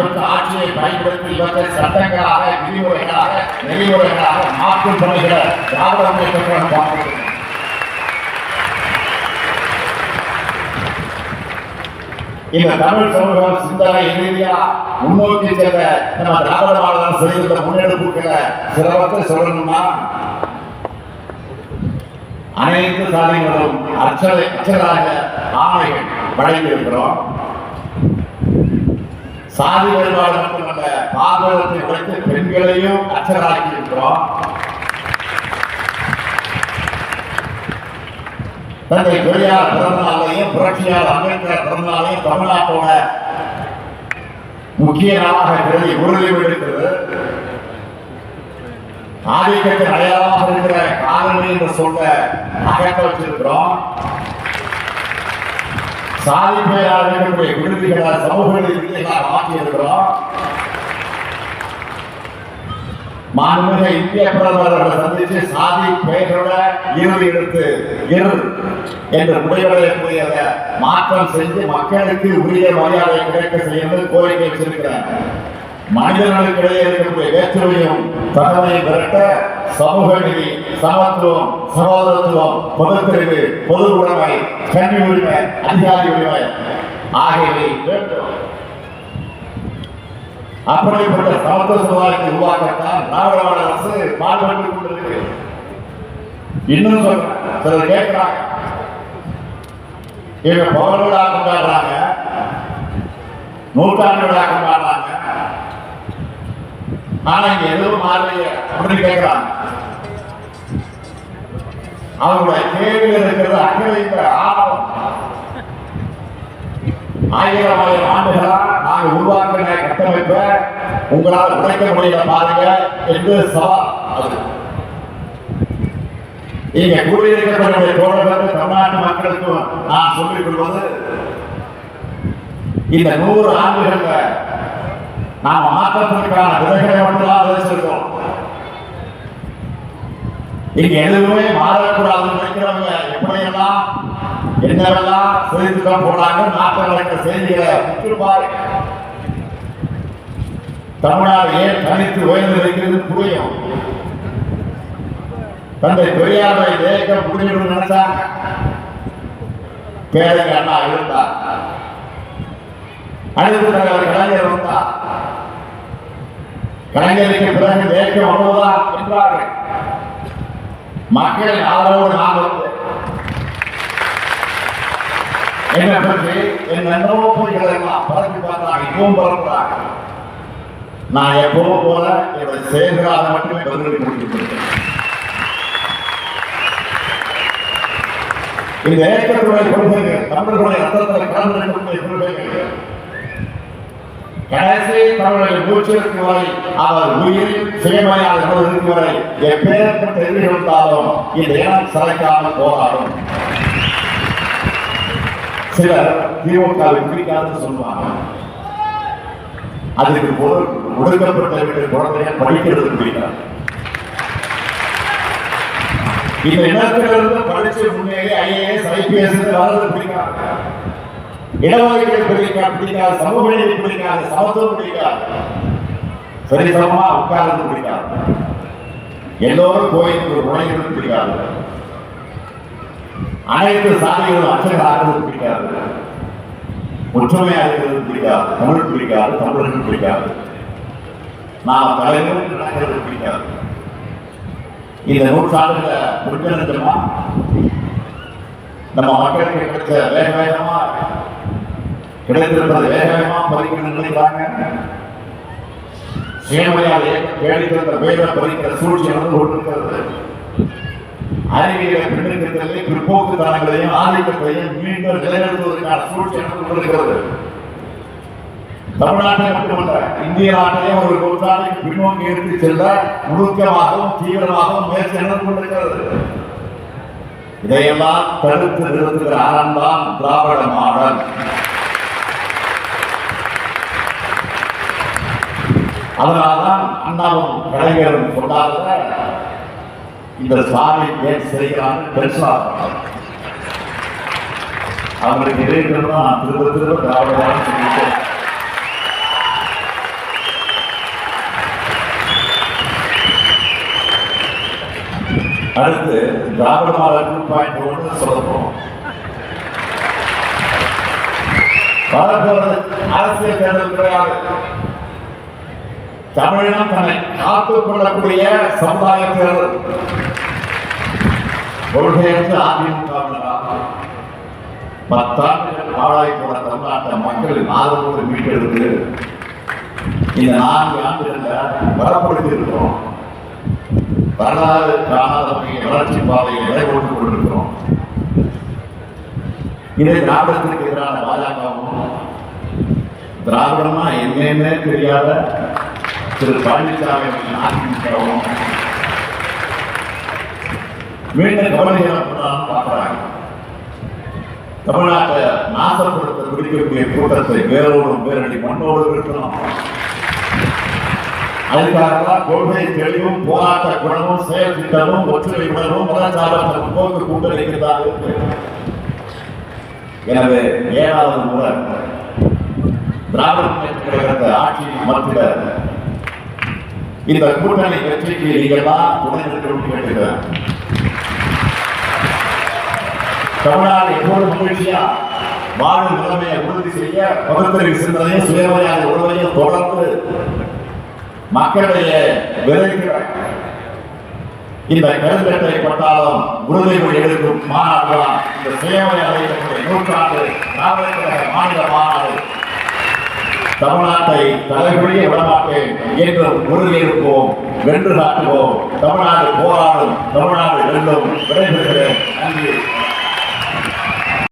பெற்ற ஆட்சியை பயன்படுத்தி இவற்றை சட்டங்களாக விதிமுறைகளாக நெறிமுறைகளாக மாற்றும் பணிகளை திராவிட முன்னேற்ற கழகம் பார்க்கிறது இந்த தமிழ் சமூகம் சிந்தனை ரீதியா முன்னோக்கி செல்ல நம்ம திராவிட மாநிலம் செய்திருந்த முன்னெடுப்புகளை சிலவற்றை சொல்லணும்னா அனைத்து சாலைகளும் அச்சலை அச்சலாக ஆணைகள் வழங்கியிருக்கிறோம். சாதி வேறுபாடு மட்டுமல்ல பாதுகாப்பை உடைத்து பெண்களையும் அச்சராக்கி இருக்கிறோம் தந்தை பெரியார் பிறந்தநாளையும் புரட்சியார் அம்பேத்கர் பிறந்த நாளையும் தமிழ்நாட்டோட முக்கிய நாளாக கருதி உறுதி இருக்கிறது. ஆதிக்கத்தின் அடையாளமாக இருக்கிற காலனி என்று சொல்ல அகற்ற வச்சிருக்கிறோம். சாதி பெயரால் இருக்கக்கூடிய விடுதிகளை சமூக விடுதிகளை மாற்றி இருக்கிறோம் இந்திய பிரதமர் அவர்களை சந்தித்து சாதி பெயர்களோட இறுதி எடுத்து இரு என்று முடிவடையக்கூடிய மாற்றம் செஞ்சு மக்களுக்கு உரிய மரியாதை கிடைக்க செய்யும் கோரிக்கை வச்சிருக்கிறார். மனிதர்களுக்கிடையே இருக்கக்கூடிய வேற்றுமையும் தகவலையும் விரட்ட சமூக நீதி சமத்துவம் சகோதரத்துவம் பொதுப்பிரிவு பொது உடைமை கல்வி உரிமை அதிகாரி உரிமை. ஆகியவை வேண்டும் அப்படிப்பட்ட சமத்துவ சமுதாயத்தை உருவாக்கத்தான் திராவிட அரசு பாடுபட்டுக் கொண்டிருக்கு. இன்னும் சொல்றேன் சிலர் கேட்கிறாங்க. இவங்க பவர் விழா கொண்டாடுறாங்க. நூற்றாண்டு விழா கொண்டாடுறாங்க. ஆனா இங்க எதுவும் மாறலையே அப்படின்னு கேட்கிறாங்க. அவங்களுடைய கேள்வியில் இருக்கிறது அக்கறைங்கிற ஆழம் ஆயிரம் ஆயிரம் ஆண்டுகளா நாங்கள் உருவாக்கின கட்டமைப்பை உங்களால் உடைக்க முடியல பாருங்க என்று சவால் அது. இங்க கூடியிருக்கக்கூடிய தோழர்கள் தமிழ்நாட்டு மக்களுக்கும் நான் சொல்லிக் கொள்வது இந்த நூறு ஆண்டுகள்ல நாம் மாற்றத்திற்கான விதைகளை மட்டும்தான் விதைச்சிருக்கோம். இங்க எதுவுமே மாறக்கூடாதுன்னு நினைக்கிறவங்க எப்படியெல்லாம் என்னவெல்லாம் செய்திருக்கோம் போடுறாங்க நாட்டில் நடக்கிற செய்திகளை பாருங்க தமிழ்நாடு ஏன் தனித்து உயர்ந்து இருக்கிறது புரியும். தந்தை பெரியாரை ஜெயிக்க முடியும் நினைச்சாங்க. பேரங்க அண்ணா இருந்தார். அடுத்த தலைவர் கலைஞர் வந்தார் கலைஞருக்கு பிறகு தேக்கம் அவ்வளவுதான் என்றார்கள். மக்களை ஆதரவோடு நான் வந்து என்னை பற்றி என் நண்பர்கள் எல்லாம் பறக்கி பார்க்கிறாங்க இப்பவும் பறக்கிறாங்க நான் எப்பவும் போல என்னுடைய செயல்களால் மட்டுமே பதில்களை முடியும் இந்த ஏக்கத்துடைய கொள்கைகள் தமிழர்களுடைய ரத்தத்தில் கலந்திருக்கக்கூடிய கொள்கைகள் கடைசி தமிழர்கள் மூச்சிற்கு வரை அவர் உயிர் சுயமரியாதை இருக்கும் வரை எப்பேற்பட்ட எதிரிகள் இருந்தாலும் இந்த இனம் சளைக்காமல் போராடும். சிலர் திமுக பிடிக்காதுன்னு சொல்லுவாங்க. அதுக்கு பொருள் ஒடுக்கப்பட்ட வீட்டு குழந்தைகள் படிக்கிறது பிடிக்காது. இந்த இனத்திலிருந்து படிச்சு முன்னேறி ஐஏஎஸ் ஐபிஎஸ் வர்றது பிடிக்காது. இடஒதுக்கீடு பிடிக்காது பிடிக்காது சமூக நீதி பிடிக்காது சமத்துவம் பிடிக்காது சரி சமமா உட்கார்ந்து பிடிக்காது எல்லோரும் கோயிலுக்கு ஒரு நுழைகிறது பிடிக்காது அனைத்து சாதிகளும் ஆகிறது பிடிக்காது ஒற்றுமையா இருக்கிறது பிடிக்காது தமிழ் பிடிக்காது தமிழர்கள் பிடிக்காது நாம் தலைவரும் நடக்கிறது பிடிக்காது இந்த நூற்றாண்டுல முடிஞ்சிருந்தோமா நம்ம மக்களுக்கு கிடைச்ச வேக வேகமா கிடைத்திருப்பது வேக வேகமா பறிக்கணும்னு நினைக்கிறாங்க. சுயமரியாதை கேடித்திருந்த வேக பறிக்கிற சூழ்ச்சி நடந்து கொண்டிருக்கிறது. அறிவியலை ஆதிக்கத்தையும் மீண்டும் நிலைநிறுத்துவதற்கான சூழ்ச்சி நடந்து கொண்டிருக்கிறது. தமிழ்நாட்டை மட்டுமல்ல இந்திய நாட்டையே ஒரு நூற்றாண்டுக்கு பின்னோக்கி எடுத்து செல்ல முழுக்கமாகவும் தீவிரமாகவும் முயற்சி நடந்து கொண்டிருக்கிறது. இதையெல்லாம் தடுத்து நிறுத்துகிற அறம்தான் திராவிட மாடல். அதனால்தான் அண்ணாவும் கலைஞரும் கொண்டாடுற இந்த சாமி ஏன் சிறைகிறான் பெருசாக அவருக்கு இடையிலும் திரும்ப திரும்ப திராவிடமாக சொல்லிட்டேன் அடுத்து திராவிட மாடல் பாயிண்ட் ஒன்று சொல்லப்போம். அரசியல் தேர்தல் கிடையாது தமிழினம் தன்னை காத்துக் கொள்ளக்கூடிய சமுதாயத்தினர். தேர்தல் கொள்கையற்ற அதிமுகவினரால் பத்தாண்டுகள் ஆளாய் போன தமிழ்நாட்டை மக்களின் ஆதரவோடு மீட்டெடுத்து இந்த நான்கு ஆண்டுகள்ல வரப்படுத்தி இருக்கிறோம். வரலாறு காணாத வகையில் வளர்ச்சி பாதையை நிலைகொண்டு கொண்டிருக்கிறோம். இதை திராவிடத்திற்கு எதிரான பாஜகவும் திராவிடமா என்னன்னே தெரியாத திரு பழனிசாமி அதிமுகவும் மீண்டும் கவனிக்கலாம் பார்க்கிறாங்க தமிழ்நாட்டை நாசப்படுத்த பிடிக்கக்கூடிய கூட்டத்தை வேரோடும் வேரடி மண்ணோடு இருக்கணும் அதுக்காக கொள்கை தெளிவும் போராட்ட குணமும் செயல் திட்டமும் ஒற்றுமை உணர்வும் மதச்சார்பற்ற முற்போக்கு இருக்கு. எனவே ஏழாவது முறை திராவிட முன்னேற்ற கழகத்தை ஆட்சி இந்த கூட்டணி வெற்றிக்கு நீங்கள் தான் துணை நிற்கணும் கேட்டுக்கிறேன். தமிழ்நாடு எப்போது மகிழ்ச்சியா வாழும் நிலைமையை உறுதி செய்ய பகுத்தறிவு சிந்தனையும் சுயமரியாதை உணவையும் தொடர்ந்து மக்களிடையே விதைக்கிற இந்த கருந்தட்டை பட்டாளம் உறுதிமொழி எடுக்கும் மாநாடு தான் இந்த சுயமரியாதை நூற்றாண்டு திராவிட மாநில மாநாடு தமிழ்நாட்டை தலைகுறிய விடமாட்டேன் என்று உறுதியிருப்போம் வென்று காட்டுவோம். தமிழ்நாடு போராடும் தமிழ்நாடு வெல்லும். விடைபெறுகிறேன். நன்றி.